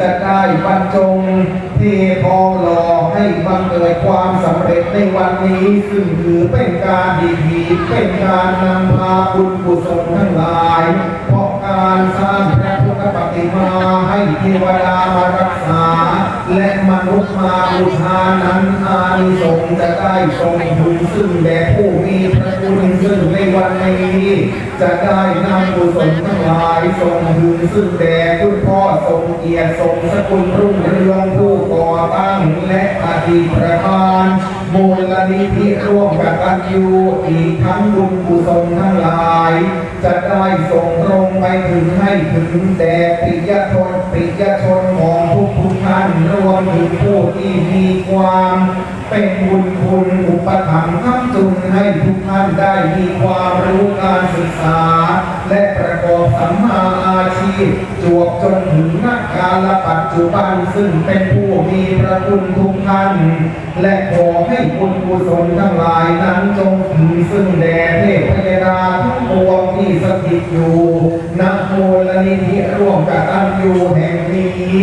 จะได้บรรจงเทพอหล่อให้บังเกิดความสำเร็จในวันนี้ ซึ่งถือเป็นการดีๆเป็นการนำพาบุญกุศลทั้งหลาย เพราะการสร้างพระพุ ปฏิมาให้เทวดามารักษา และมนุษย์มาบูชานั้นอานิสงส์จะได้ทรงถึงซึ่งแด่ผู้มีพระคุณซึ่งในวันนี้ จะได้นำกุศลทั้งหลายทรงถึงซึ่งแด่คุณพ่อทรงเกียรติทรงสกุลรุ่งเรืองผู้ก่อตั้งและอดีตประธานมูลนิธิร่วมกับตันยูอีกทั้งบุญกุศลทั้งหลาย จะได้ส่งตรงไปถึงให้ถึงแด่ปิยชนปิยชนของทุกทุกท่านรวมถึงผู้ที่มีความเป็นบุญคุณอุปถัมภ์ค้งจุนให้ทุกท่านได้มีความรู้การศึกษา และประกอบสัมมาอาชีพจวบจนถึงนักการ ละปัจจุบันซึ่งเป็นผู้มีพระคุณทุกท่าน และขอให้บุญกุศลทั้งหลายนั้นจงถึงซึ่งแด่เทพยดาทั้งปวงที่สถิตอยู่ณโมลนิธิร่วมกับตันอยู่แห่งนี้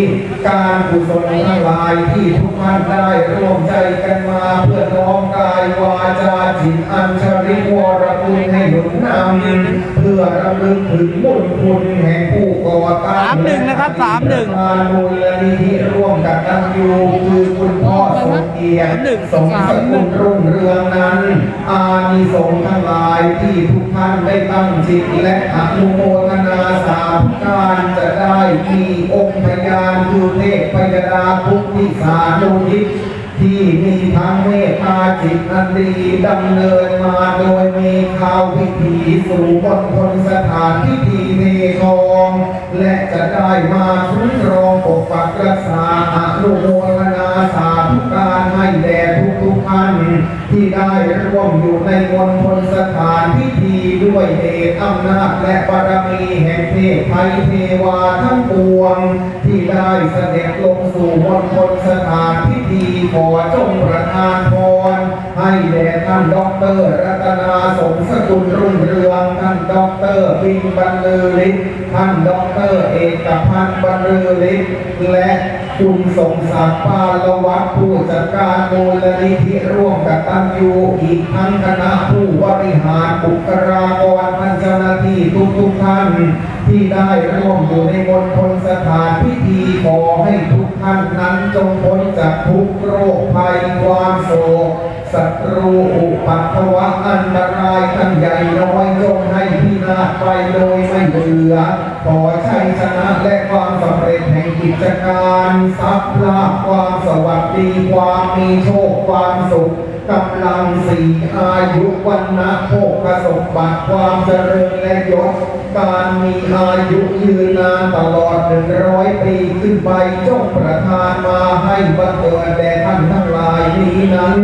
การกุศลทั้งหลายที่ทุกท่านได้ร่วมใจกันมาเพื่อน้อมกายวาจาจิตอัญชริวรคุณให้หนุนนำเพื่อรำลึกถึงบุญคุณแห่งผู้ก่อตั้งสามหนึ่งนะครับสามหนึ่งและอดีตประธานมูลนิธิร่วมกับตันยูคือคุณพ่อสมเกียรติหนึ่งสมสกุลรุ่งเรืองนั้น อานิสงส์ทั้งหลายที่ทุกท่านได้ตั้งจิตและอนุโมทนาสาธุการจะได้มีองค์พยานคือเทพพยดาภุทธิสานุทิศ ที่มีทั้งเมตตาจิตอันดีดำเนินมาโดยมีข่าวพิธีสู่บนคนสถานพิธีเททองและจะได้มาคุ้มครองปกปักรักษาอนุโมทนาสาธุการให้แด่ทุกทุกท่านที่ได้ร่วมอยู่ในมณฑลสถานพิธี ด้วยเดชอำนาจและบารมีแห่งเทพไทยเทวาทั้งปวง ที่ได้เสด็จลงสู่มณฑลสถานพิธีขอจงประทานพร ให้แด่ท่านด็อกเตอร์รัตนาสมสกุลรุ่งเรืองท่านด็อกเตอร์บินบรรลือฤทธิ์ท่านด็อกเตอร์เอกพันธ์บรรลือฤทธิ์และคุณสมศักดิ์ปาลวัฒผู้จัดการมูลนิธิร่วมกับตันยูอีกทั้งคณะผู้บริหารบุคลากรท่านเจ้าหน้าที่ทุกทุกท่าน ที่ได้ร่วมอยู่ในมณฑลสถานพิธีขอให้ทุก ท่านนั้นจงพ้นจากทุกโรคภัยความโศกศัตรูอุปัตวะอันตรายทั้งใหญ่น้อยจงให้พินาศไปโดยไม่เหลือ ขอชัยชนะและความสำเร็จแห่งกิจการ ทรัพย์ลาภความสวัสดีความมีโชคความสุข กำลังสีอายุวันนะโภคสมบัติความเจริญและยศการมีอายุยืนนานตลอดหนึ่งร้อยปีขึ้นไปจงประทานมาให้บังเกิดแด่ท่านทั้งหลายนี้นั้น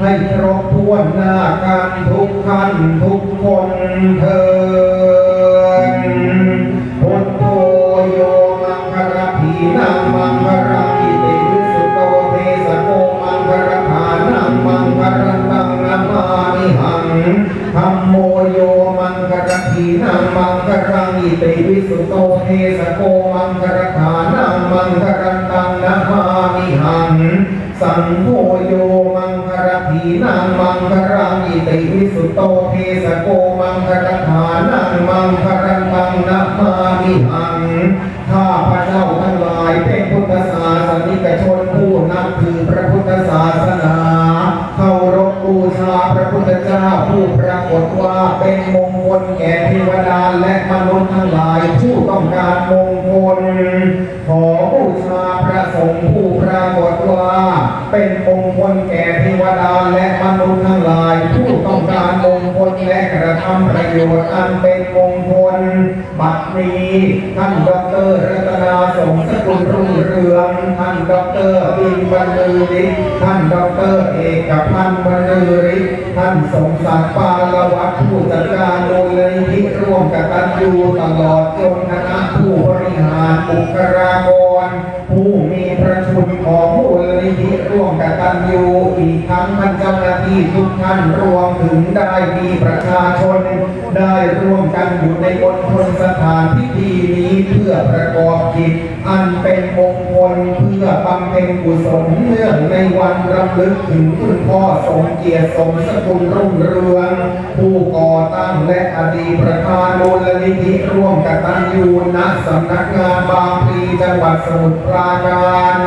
ให้ครบถ้วนหน้ากันทุกท่านทุกคนเธอ สังโฆโยมังคารพีนังมังคารังอิติวิสุตโตเทสโกมังคารฐานังมังคารังตังนามามิหังข้าพระเจ้าทั้งหลายเป็นพุทธศาสนิกชนผู้นับถือพระพุทธศาสนาเคารพบูชาพระพุทธเจ้าผู้ปรากฏว่าเป็นมงคลแก่เทวดาและมนุษย์ทั้งหลายผู้ต้องการมงคล ขอบูชาพระสงฆ์ผู้ปรากฏว่า เป็นมงคลแก่เทวดาและมนุษย์ทั้งหลาย ผู้ต้องการมงคลและกระทำประโยชน์อันเป็นมงคลบัดนี้ท่านดอกเตอรรัตนาสมสกุลรุ่งเรือง ท่านดอกเตอรบินบรรลือฤทธิ์ท่านดอกเตอรเอกพันธ์บรรลือฤทธิ์ท่านสมศักดิ์ปาลวัฒผู้จัดการมูลนิธิร่วมกับตันยูตลอดจนคณะผู้บริหารบุคลากรผู้มีพระคุณของมูล นิธิร่วมกับตันยูอีกทั้งท่านเจ้าหน้าที่ทุกท่านรวมถึงได้มีประชาชน ได้ร่วมกันอยู่ในบนทนสถานพิธีนี้เพื่อประกอบกิจ อันเป็นมงคลเพื่อบำเพ็ญกุศลเนื่องในวันรำลึกถึงคุณพ่อสมเกียรติสมสกุลรุ่งเรือง ผู้ก่อตั้งและอดีตประธานมูลนิธิร่วมกตัญญูณสำนักงานบางพลีจังหวัดสมุทรปราการ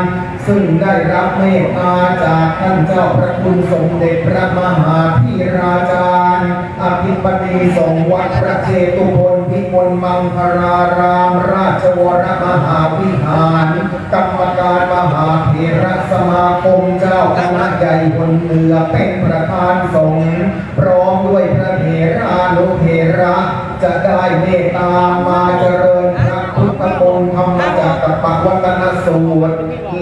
ซึ่งได้รับเมตตาจากท่านเจ้าพระคุณสมเด็จพระมหาธีราจารย์อภิบดีสงวัดพระเจตุพน มลมังคลารามราชวรมหาวิหาร กรรมการมหาเถรสมาคมเจ้าคณะใหญ่คนเหนือเป็นประธานสงฆ์พร้อมด้วยพระเถรานุเถระ จะได้เมตตามาเจริญพระพุทธมนต์ธรรม จักรปวัตนสูตร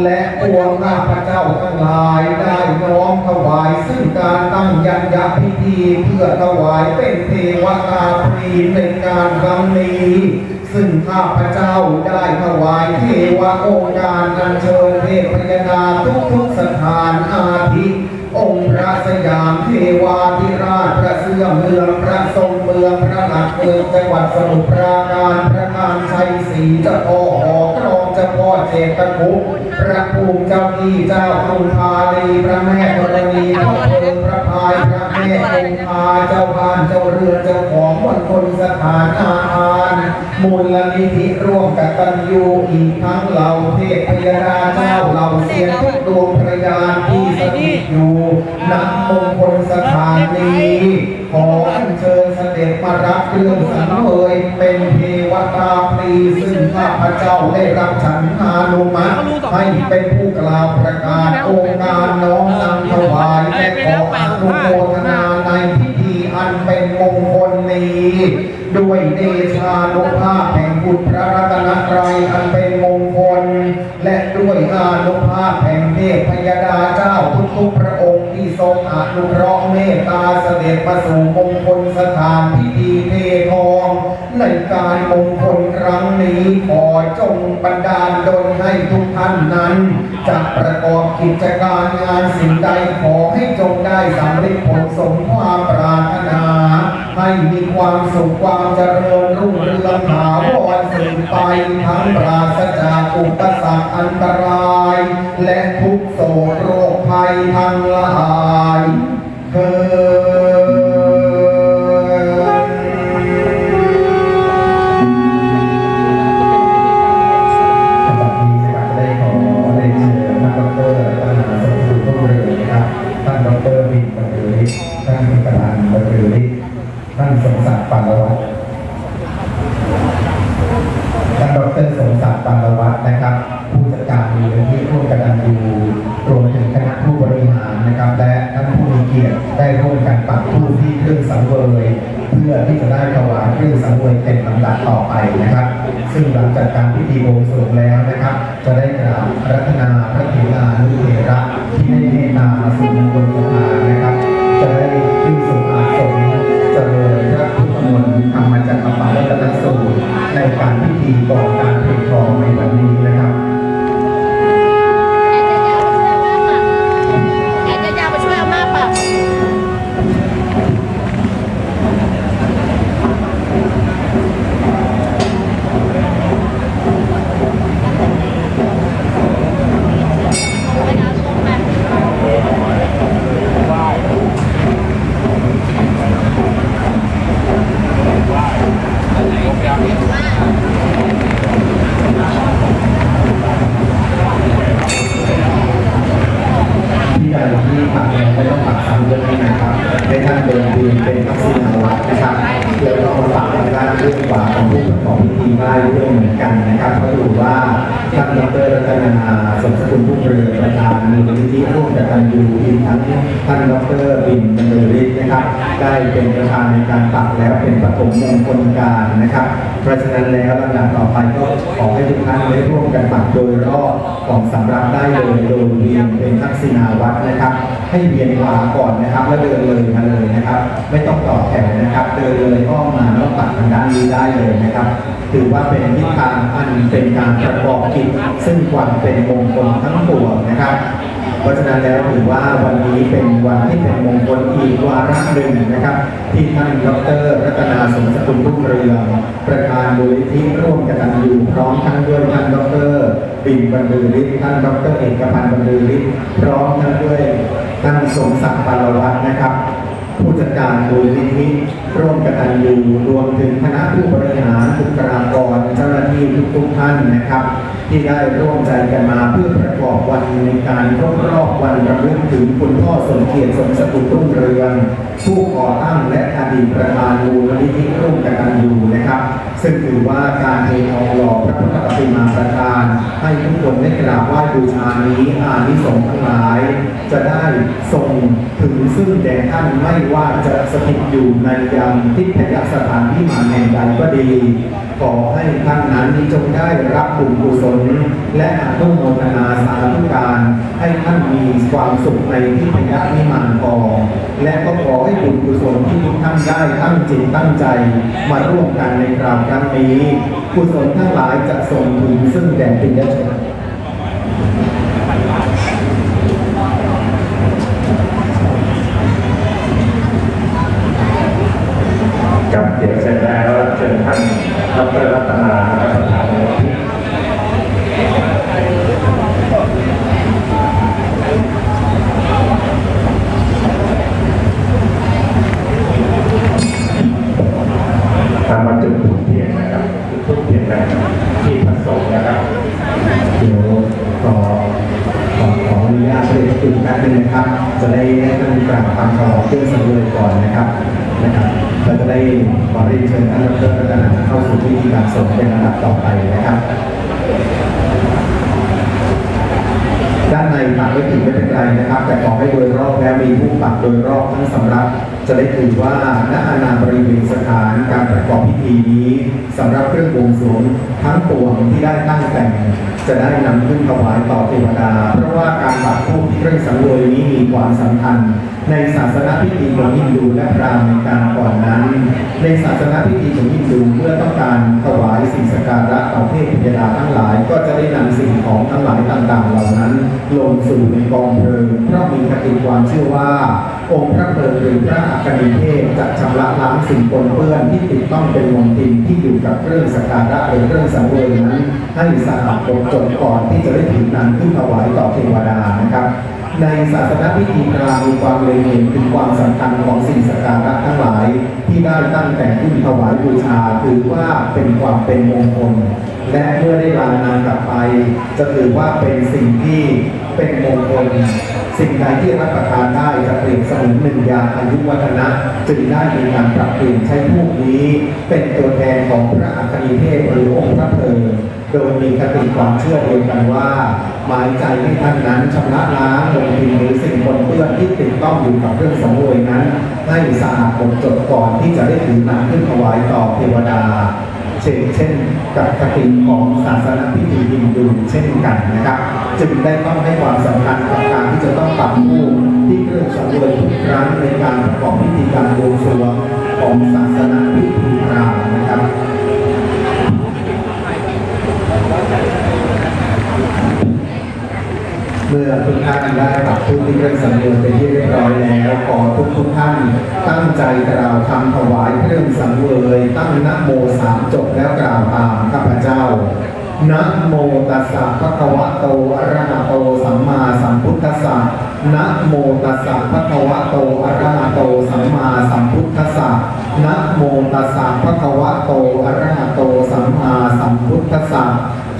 และปวงข้าพเจ้าทั้งหลายได้น้อมถวายซึ่งการตั้งยัญญาพิธีเพื่อถวายเป็นเทวตาพรีในการครั้งนี้ซึ่งข้าพเจ้าได้ถวายเทวองค์การอัญเชิญเทพยดาทุกทุกสถานอาทิองค์พระสยามเทวาธิราชพระเสื่อเมืองพระทรงเมืองพระหลักเมืองจังหวัดสมุทรปราการพระนางชัยศรีเจ้าพ่อหอ เจ้าพ่อเจตคุปพระภูมิเจ้าที่เจ้ากรุงพาลีพระแม่ธรณีพระเพิงพระพายพระแม่คงคาเจ้าบ้านเจ้าเรือเจ้าของมณฑลสถานอาคารมูลนิธิร่วมกับตันยูอีกทั้งเหล่าเทพพยดาเจ้าเหล่าเสียนทุกดวงพระยานที่สถิตอยู่ณมงคลสถานนี้ขออัญเชิญเสด็จมารับเครื่องสังเวยเป็นเท วตาพรีซึ่งข้าพเจ้าได้รับฉันอานุมัติให้เป็นผู้กล่าวประกาศองค์การน้อมนำถวายและขออนุโมทนาในพิธีอันเป็นมงคลนี้ ด้วยเดชานุภาพแห่งบุตรพระรัตนตรัยอันเป็นมงคล และด้วยอานุภาพแห่งเทพพยดาเจ้าทุกๆพระองค์ที่ทรงอนุเคราะห์เมตตาเสด็จมาสู่มงคลสถานพิธีเททอง ในการมงคลครั้งนี้ขอจงบันดาลดลให้ทุกท่านนั้นจะประกอบกิจการงานสิ่งใดขอให้จงได้สำเร็จผลสมความปรารถนา ให้มีความสุขความเจริญรุ่งเรืองถาวรสืบไปทั้งปราศจากอุปสรรคอันตราย และทุกโศกโรคภัยทั้งหลายเถิข นะครับ ได้เป็นประธานในการปักแล้วเป็นปฐมมงคลการนะครับ เพราะฉะนั้นแล้วลำดับต่อไปก็ขอให้ทุกท่านได้ร่วมกันปักโดยรอบของสำรับได้เลยโดยเวียนเป็นทักษิณาวัตรนะครับ ให้เวียนขวาก่อนนะครับแล้วเดินเลยมาเลยนะครับ ไม่ต้องต่อแถวนะครับ เดินเลยอ้อมมาแล้วปักทางด้านนี้ได้เลยนะครับถือว่าเป็นทิศทางอันเป็นการประกอบกิจซึ่งความเป็นมงคลทั้งปวงนะครับ เพราะฉะนั้นแล้วถือว่าวันนี้เป็นวันที่เป็นมงคลอีกวาระหนึ่งนะครับ ที่ท่านดรรัตนาสมสกุลรุ่งเรืองประธานมูลนิธิร่วมกตัญญูพร้อมทั้งด้วยท่านดรบินบรรลือฤทธิ์ท่านดรเอกพันธ์บรรลือฤทธิ์พร้อมทั้งด้วยท่านสมศักดิ์ปานวัฒน์นะครับ ผู้จัดการมูลนิธิ ร่วมกตัญญูรวมถึงคณะผู้บริหารบุคลากรเจ้าหน้าที่ทุกๆท่านนะครับ ที่ได้ร่วมใจกันมาเพื่อประกอบวันในการครบรอบวันรำลึกถึงคุณพ่อสมเกียรติสมสกุลรุ่งเรือง ผู้ก่อตั้งและอดีตประธานมูลนิธิร่วมกตัญญูนะครับ ซึ่งถือว่าการเททองหล่อพระพุทธปฏิมาประธาน ให้ทุกคนได้กราบไหว้บูชานี้อานิสงส์ทั้งหลาย จะได้ส่งถึงซึ่งแด่ท่านไม่ว่าจะสถิตอยู่ในยังทิพยสถานที่มาแห่งใดก็ดี ขอให้ท่านนั้นจงได้รับบุญกุศล และอนุโมทนาสาธุการ ให้ท่านมีความสุขในทิพยนิมานกองและก็ขอให้บุญกุศลที่ทุกท่านได้ตั้งจิตตั้งใจ มาร่วมกันในคราวครั้งนี้กุศลทั้งหลายจะส่งถึงซึ่งแด่ปิยชน สู่พิธีการสงเป็นลำดับต่อไปนะครับ ด้านในปักไม่ถึงไม่เป็นไรนะครับ แต่ขอให้โดยรอบแล้วมีผู้ปักโดยรอบทั้งสำรับจะได้ถือว่าณอาณาบริเวณสถานการประกอบพิธีนี้สำหรับเครื่องบวงสรวงทั้งปวงที่ได้ตั้งแต่ง จะได้นำขึ้นถวายต่อเทวดา เพราะว่าการปักธูปที่เครื่องสังเวยนี้มีความสำคัญ ในศาสนาพิธีของฮินดูและพราหมณ์ในการก่อนนั้น ในศาสนาพิธีของฮินดูเมื่อต้องการถวายสิ่งสักการะต่อเทพธิดาทั้งหลาย ก็จะได้นำสิ่งของทั้งหลายต่างๆ เหล่านั้น ลงสู่ในกองเพลิงเพราะมีคติความเชื่อว่า องค์พระเพลิงหรือพระอัคนีเทพจะชำระล้างสิ่งปนเปื้อนที่ติดต้องเป็นมลทินที่อยู่กับเครื่องสักการะหรือเครื่องสังเวยนั้น ให้สะอาดหมดจดก่อนที่จะได้ถือนำขึ้นถวายต่อเทวดานะครับ ในศาสนาพิธีพราหมณ์มีความเล็งเห็นถึงความสำคัญของสิ่งสักการะทั้งหลาย ที่ได้ตั้งแต่งขึ้นถวายบูชาถือว่าเป็นความเป็นมงคล และเมื่อได้ลานามกลับไป จะถือว่าเป็นสิ่งที่เป็นมงคลสิ่งใดที่รับประทานได้จะเปรียบเสมือนหนึ่งยาอายุวัฒนะจึงได้มีการปรับเปลี่ยนใช้พวกนี้ เป็นตัวแทนของพระอัคนีเทพหรือองค์พระเพลิง โดยมีคติความเชื่อเดียวกันว่า หมายใจให้ท่านนั้นชำระล้างลงทินหรือสิ่งปนเปื้อนที่ติดต้องอยู่กับเครื่องสังเวยนั้น ให้สะอาดหมดจดก่อนที่จะได้ถือนำขึ้นถวายต่อเทวดา เช่นเช่นกับคติของศาสนาพิธีฮินดูเช่นกันนะครับ จึงได้ต้องให้ความสำคัญกับการที่จะต้องปรับผู้ที่เครื่องสังเวยทุกครั้งในการประกอบพิธีการบวงสรวงของศาสนาพิธีพราหมณ์นะครับ เมื่อทุกท่านได้ปรับทุกที่เครื่องสังเวยเป็นที่เรียบร้อยแล้วขอทุกทุกท่านตั้งใจกล่าวคำถวายเครื่องสังเวยตั้งนะโมสามจบแล้วกล่าวตามข้าพเจ้านะโมตัสสะภะคะวะโตอะระหะโตสัมมาสัมพุทธัสสะนะโมตัสสะภะคะวะโตอะระหะโตสัมมาสัมพุทธัสสะนะโมตัสสะภะคะวะโตอะระหะโตสัมมาสัมพุทธัสสะ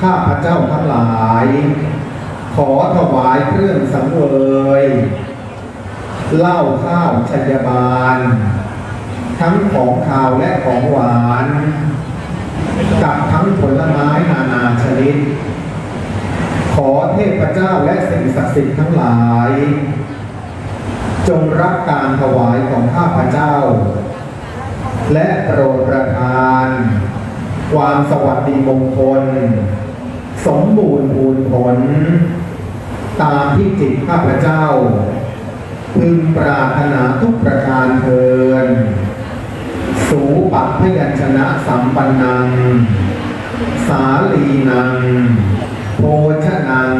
ข้าพเจ้าทั้งหลาย ขอถวายเครื่องสังเวยเหล้าข้าวชัยบาล ทั้งของขาวและของหวาน กับทั้งผลไม้นานาชนิด ขอเทพเจ้าและสิ่งศักดิ์สิทธิ์ทั้งหลาย จงรับการถวายของข้าพเจ้า และโปรดประทาน ความสวัสดีมงคล สมบูรณ์พูนผล ตามที่จิตข้าพเจ้า พึงปรารถนาทุกประการเทิน สูปัพยัญชนะสัมปันนัง สาลีนังโภชนัง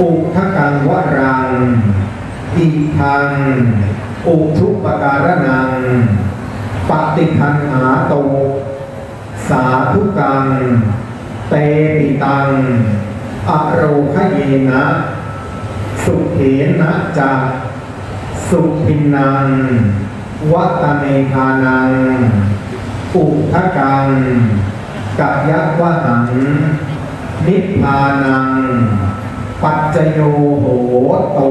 อุทกังวรังอีทัง อุทุปการนัง ปฏิคันหาโต สาธุกัง เตปิตัง อโรคเยนะ สุเถนะจาสุพินังวัตเมทานัง อุทะกังกัยะวะหัง นิพพานัง ปัจจโยโหตู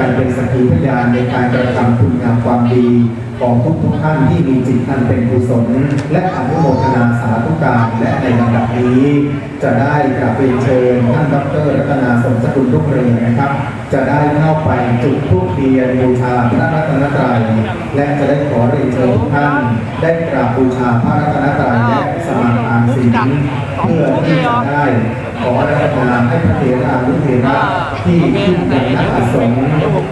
กันเป็นสักขีพยานในการกระทำคุณงามความดีของทุกทุกท่านที่มีจิตอันเป็นกุศลและอนุโมทนาสาธุการและในลำดับนี้ จะได้กราบเรียนเชิญท่านดรรัตนาสมสกุลรุ่งเรืองนะครับ จะได้เข้าไปจุดธูปเทียนบูชาพระรัตนตรัยและจะได้ขอเรียนเชิญทุกท่านได้กราบบูชาพระรัตนตรัยและสมาทานศีลเพื่อที่จะได้ ขอรัตนาให้พระเถรานุเถระที่ขึ้นเป็นนักอาสงฆ์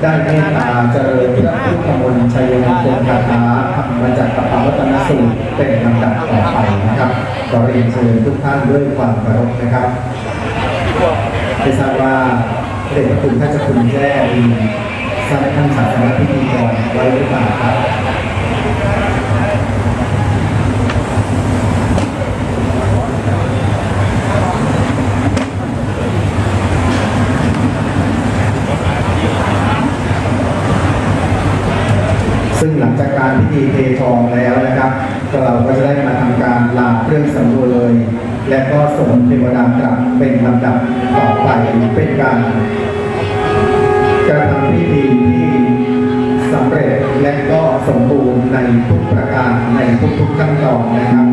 ได้เมตตาเจริญพระพุทธมนต์ชัยมงคลคาถาธรรมจักรปวัตนสูตรเป็นลำดับต่อไปนะครับขอเรียนเชิญทุกท่านด้วยความเคารพนะครับไม่ทราบว่าพระเดชพระคุณท่านเจ้าคุณแจ้มีสร้างท่านศาสนพิธีกรไว้หรือเปล่าครับ ซึ่งหลังจา การพิธีเททองแล้วนะครับก็เราก็จะได้มาทำการลาเครื่องสังเวยและก็ส่งเทวดากลับเป็นลำดับต่อไปเป็นการกระทำพิธีที่สำเร็จและก็สมบูรณ์ในทุกประการในทุกๆขั้นตอนนะครับ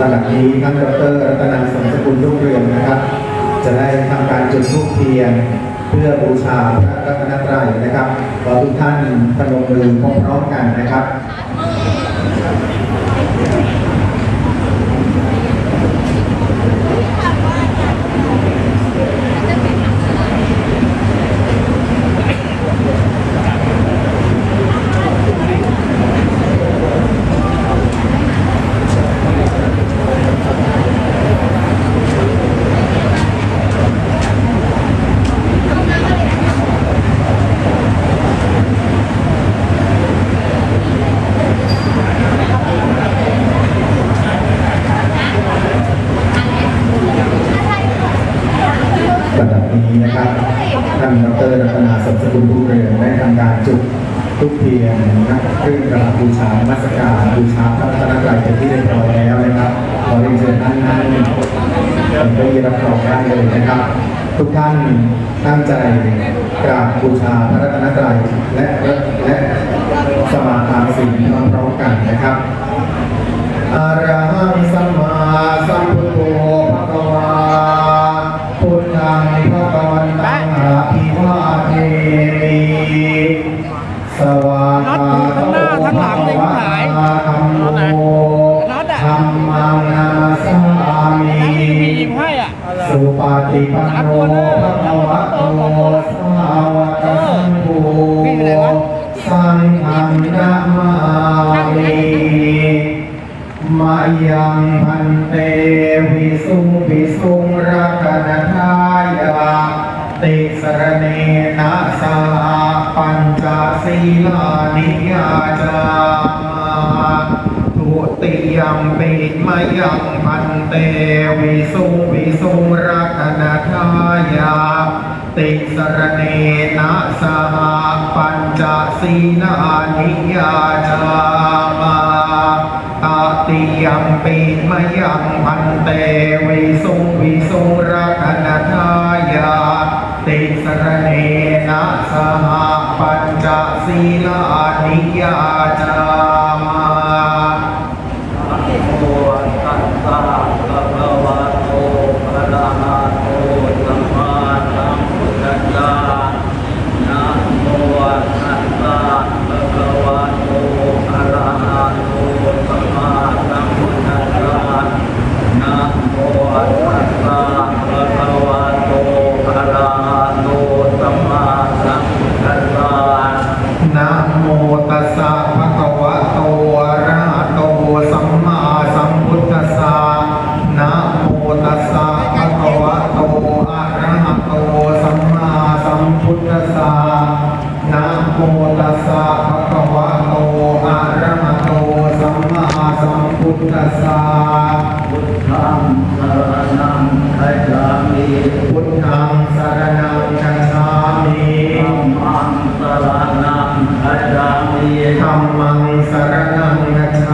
ระดับนี้ท่านดรรัตนาสมสกุลรุ่งเรืองนะครับ จะได้ทำการจุดธูปเทียน เพื่อบูชาพระรัตนตรัยนะครับขอทุกท่านพนมมือพร้อมๆกันนะครับ ระดับนี้นะครับท่านดรรัตนาสมสกุลรุ่งเรืองได้ทำการจุด ทุกเทียนนักเครื่องกราบบูชามัสการบูชาพระรัตนตรัยเป็นที่เรียบร้อยแล้วนะครับขอเรียนเชิญท่านนั่งเป็นเก้าอี้รับรองได้เลยนะครับ ทุกท่านตั้งใจกราบบูชาพระรัตนตรัยและและสมาทานศีลพร้อมๆกันนะครับอะระหังสัมมาสัมพุทโธ ฏิปันโนภะคะวะโตสาวะสังโฆสังฆังนะมามิมายัง มยังพันเตวิสุงวิสุงรักนทายาติสรเนนะสหปัญจศีลานิยาจา โมตัสสะภะคะวะโตอะระหะโตสัมมาสัมพุทธัสสะนะโมตัสสะภะคะวะโตอะระหะโตสัมมาสัมพุทธัสสะนะโมตัสสะภะคะวะโตอะระหะโตสัมมาสัมพุทธัสสะ นะโมตัสสะภะคะวะโตอะระหะโตสัมมาสัม ทธัสสะ พุทธังสรณังคัจฉามิ พุทธังสรณังคัจฉามิ ธัมมังสรณังคัจฉามิ ธัมมังสรณังคัจฉ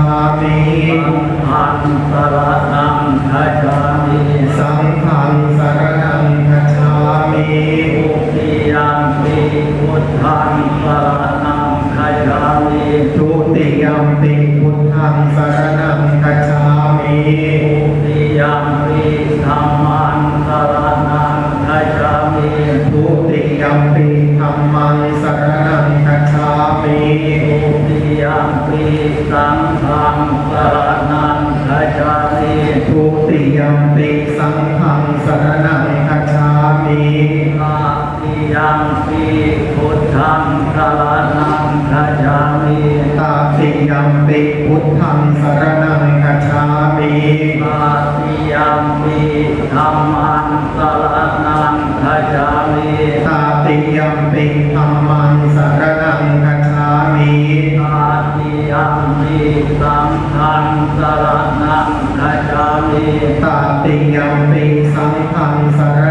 ามิสังฆังสรณังคัจฉามิสังฆังสรณังคัจฉามิทุติยัมปิพุทธังสรณังคัจฉามิทุติยัมปิพุทธังสรณังคัจฉามิทุติยัมปิธัมมังสรณังคัจฉามิทุติยัมปิธัมมังสรณังคัจฉามิทุติยัมปิสังฆังส รณังคัจามิทุติยมปิสังฆังสรณังคัจามินาติยัมปิพุทธังสรณังคัจามิตาติยมปิพุทธังสรณังคัจามินาติยัมปิธัมมังสรณังคัจามิตาติยมปิ งสรณังคัจฉามิตาติยัมปิสังฆังสร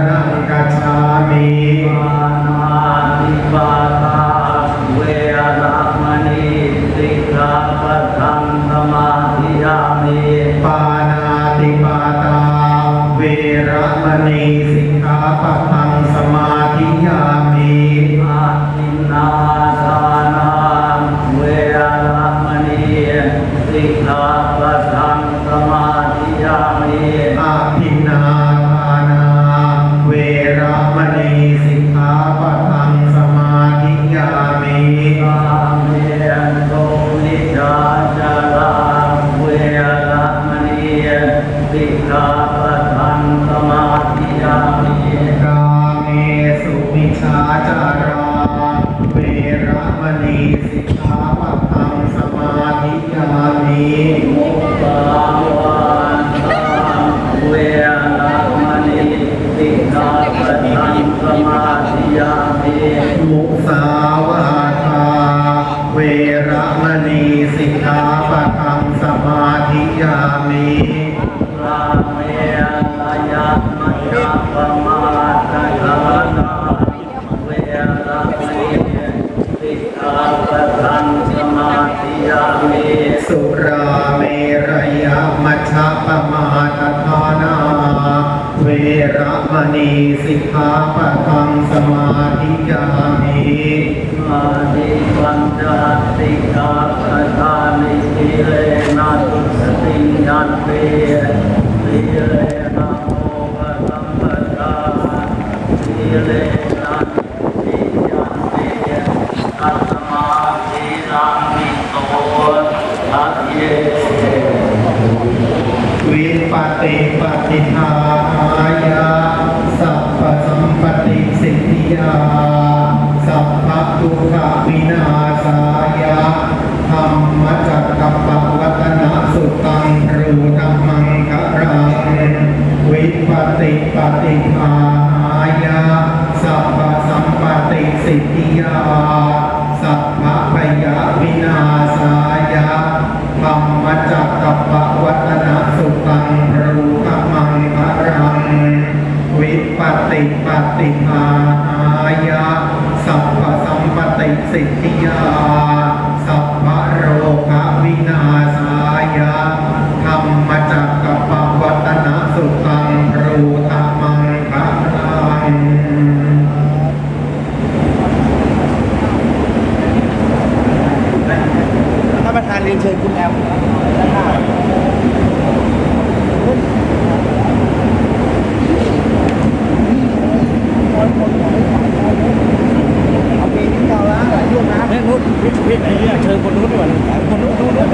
ระมณีสิกขาปะทังสมาธิยามิอาดิปัญจสิกขาปัทานิสิเลนะตุสติยันเปสิเลนะโมภะสัมปทาสิเลนะติยันเปตัสมาธิลังมิโตทัตเยวิปติปฏิทาายาสัพพสัมปติสิทธิยาสัพพทุกขวินาศายาธรรมจักกัปปวัตนะสุตังรูธรรมังคารังวิปติปฏิทายาสัพพสัมปติสิทธิยาสัพพพยาวินาศายาธรรมจักกัปปวัตนะ ติภายะสัพพสัมปติสิทธิยา สัพพโรควินาสายะธรรมจักกับปวัตนาสุตังรูตมังคะลังท่านประธานเรียนเชิญคุณแอล เอาปีนี้เก่าล้ลายยุ่งนะแม่นู้นพี่พี่าอ้เนี่ยชิญคนนู้นดีว่าคนนู้นนู้นนู้น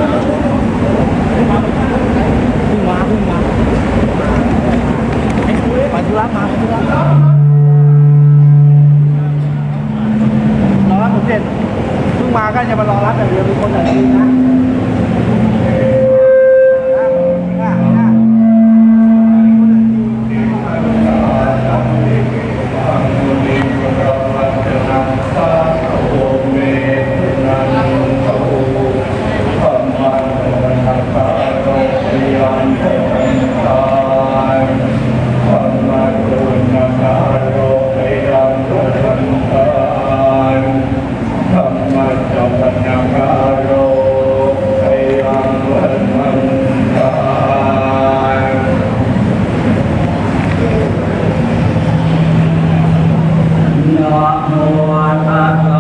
ะโมตัสสะ